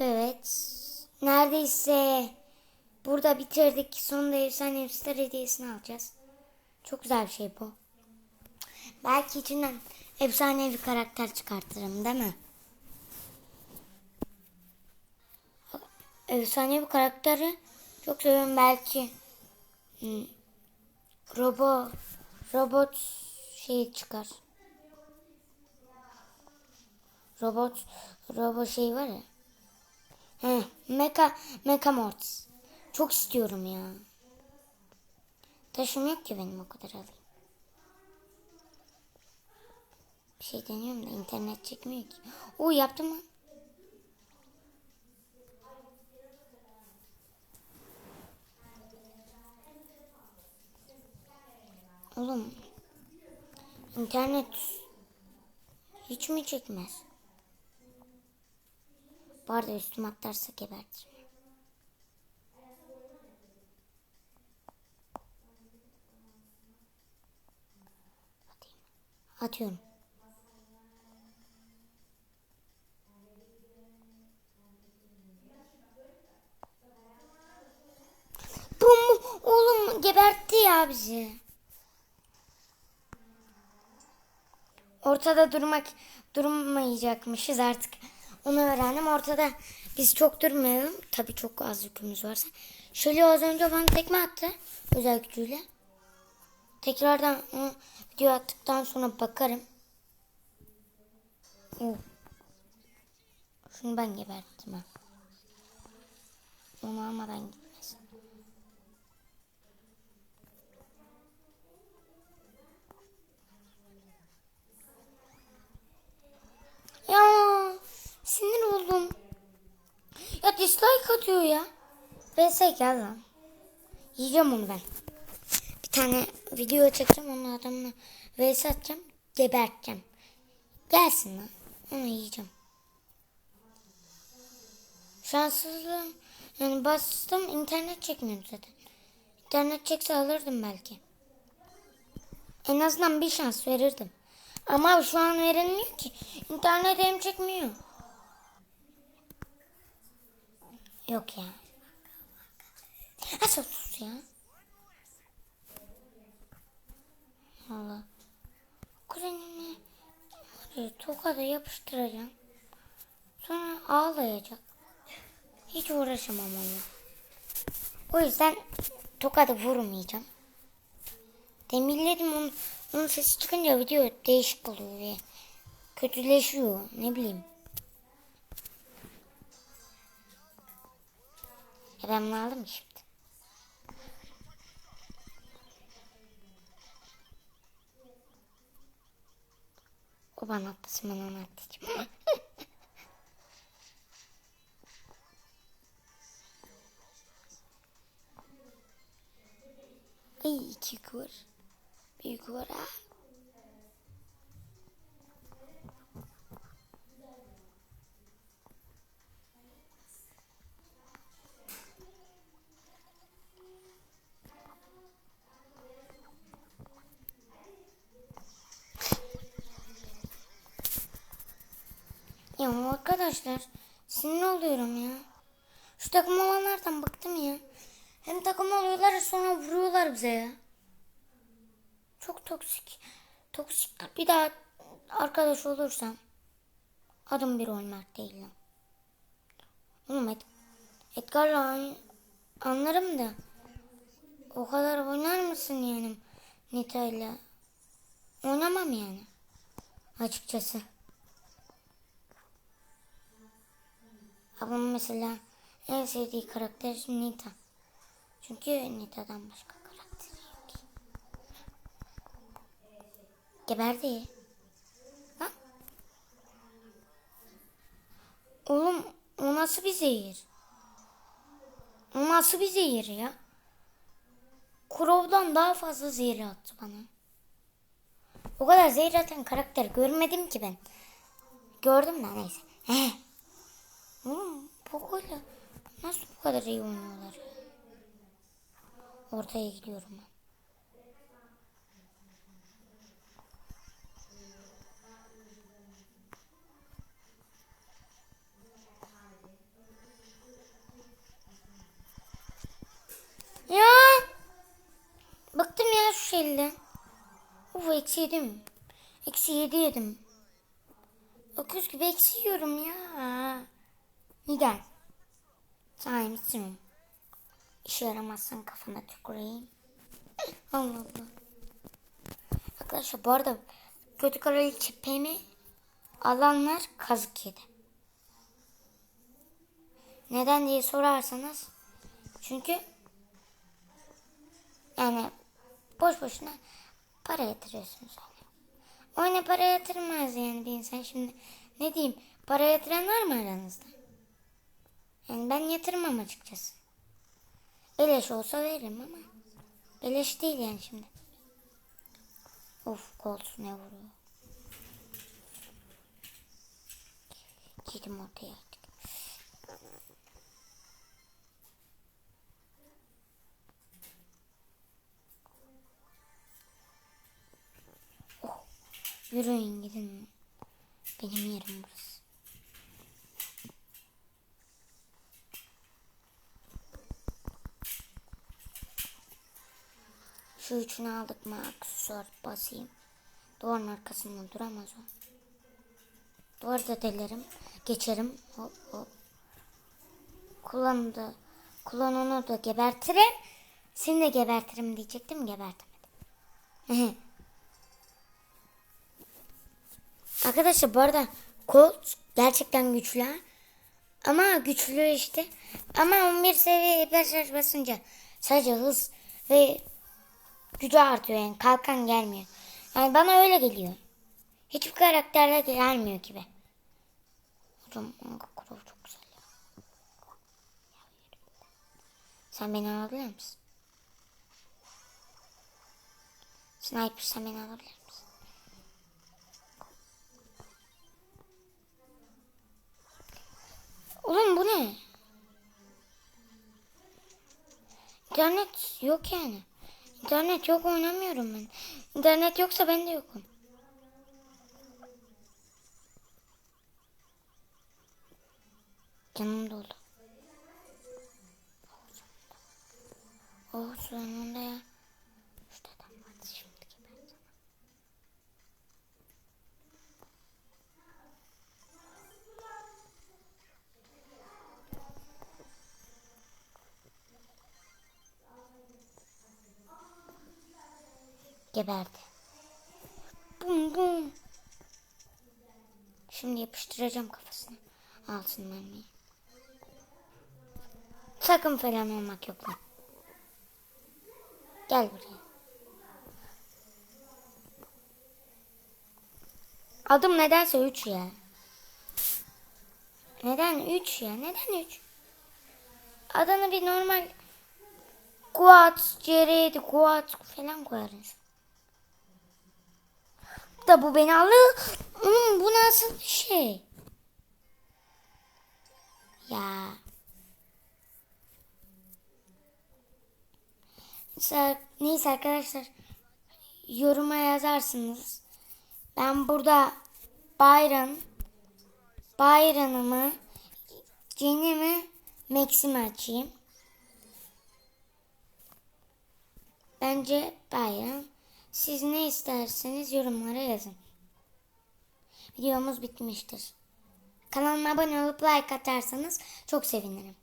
Evet. Neredeyse burada bitirdik. Sonunda efsane efsane hediyesini alacağız. Çok güzel bir şey bu. Belki içinden efsane bir karakter çıkartırım değil mi? Efsane bir karakteri çok seviyorum belki. Hmm, Robo robot şey çıkar. Robot robot şey var ya. He, Mecha Mecha Mortis. Çok istiyorum ya. Taşım yok ki benim o kadar alayım. Bir şey deniyorum da internet çekmiyor ki. Oo yaptım mı? Oğlum internet hiç mi çekmez? Bu arada üstüme atlarsa gebertirim. Atayım. Atıyorum. Bum, oğlum gebertti ya bizi. Ortada durmak durmayacakmışız artık. Onu öğrendim. Ortada biz çok durmayalım. Tabii çok az yükümüz varsa. Şöyle az önce bana tekme attı. Özel gücüyle. Tekrardan onu video attıktan sonra bakarım. Oh. Şunu ben geberttim ha. Onu almadan gitmesin. Ya sinir oldum. Ya dislike atıyor ya. VS gel lan. Yiyeceğim onu ben. Bir tane video çekeceğim onun adamına VS atacağım. Geberteceğim. Gelsin lan. Onu yiyeceğim. Şanssızlığım. Yani bastım internet çekmiyor zaten. İnternet çekse alırdım belki. En azından bir şans verirdim. Ama şu an verilmiyor ki. İnternet hem çekmiyor. Yok ya. Ha sus ya. Allah. Kuzenime tokada yapıştıracağım. Sonra ağlayacak. Hiç uğraşamam onunla. O yüzden tokadı vurmayacağım. Demirledim onun, onun sesi çıkınca video değişik oluyor ve kötüleşiyor ne bileyim. E ben aldım şimdi. O bana atlasın ben ona atlayacağım. Ya arkadaşlar sinir oluyorum ya. Şu takım olanlardan bıktım ya. Hem takım oluyorlar sonra vuruyorlar bize ya. Çok toksik. Toksik bir daha arkadaş olursam adım bir olmak değil lan. Oğlum Ed Edgar'la an- anlarım da o kadar oynar mısın yani Nita'yla? Oynamam yani. Açıkçası. Ablamın mesela en sevdiği karakter Nita. Çünkü Nita'dan başka karakter yok ki. Geberdi. Lan. Oğlum o nasıl bir zehir? O nasıl bir zehir ya? Kurov'dan daha fazla zehir attı bana. O kadar zehir atan karakter görmedim ki ben. Gördüm de neyse. Oğlum bu golle nasıl bu kadar iyi oynuyorlar? Ortaya gidiyorum ben. Ya. Bıktım ya şu şeyle. Uf eksi yedim. Eksi yedi yedim. Öküz gibi eksi yiyorum ya. Neden? Sana emitsin. İşe yaramazsan kafana tüküreyim. Allah Allah. Arkadaşlar bu arada kötü kraliçe Pem'i alanlar kazık yedi. Neden diye sorarsanız çünkü yani boş boşuna para yatırıyorsunuz. Oyuna para yatırmaz yani bir insan şimdi ne diyeyim para yatıran var mı aranızda? Yani ben yatırmam açıkçası. Beleş olsa veririm ama beleş değil yani şimdi. Of koltuğu ne vuruyor. Gittim ortaya artık. Oh, yürüyün gidin. Benim yerim burası. Şu üçünü aldık mı aksesuar basayım. Duvarın arkasında duramaz o. Duvarı da delerim. Geçerim. Hop hop. Kullanı da, da gebertirim. Seni de gebertirim diyecektim gebertemedim. Arkadaşlar bu arada Colt gerçekten güçlü. Ama güçlü işte. Ama 11 seviye hiper basınca sadece hız ve gücü artıyor yani kalkan gelmiyor. Yani bana öyle geliyor. Hiçbir karakterde gelmiyor gibi. Hocam Anka Kurov çok güzel ya. Sen beni alabilir misin? Sniper sen beni alabilir misin? Oğlum bu ne? İnternet yok yani. İnternet yok oynamıyorum ben. İnternet yoksa ben de yokum. Canım doldu. Oh sonunda ya. Geberdi. Bum bum. Şimdi yapıştıracağım kafasına. Altın mermiyi. Sakın falan olmak yok lan. Gel buraya. Adım nedense 3 ya. Neden 3 ya? Neden 3? Adını bir normal Kuat, Ceredi, Kuat falan koyarız. Da bu beni alır. Hmm, bu nasıl bir şey? Ya. Neyse, arkadaşlar. Yoruma yazarsınız. Ben burada Bayram Bayramımı Cenimi Max'imi açayım. Bence bayram. Siz ne isterseniz yorumlara yazın. Videomuz bitmiştir. Kanalıma abone olup like atarsanız çok sevinirim.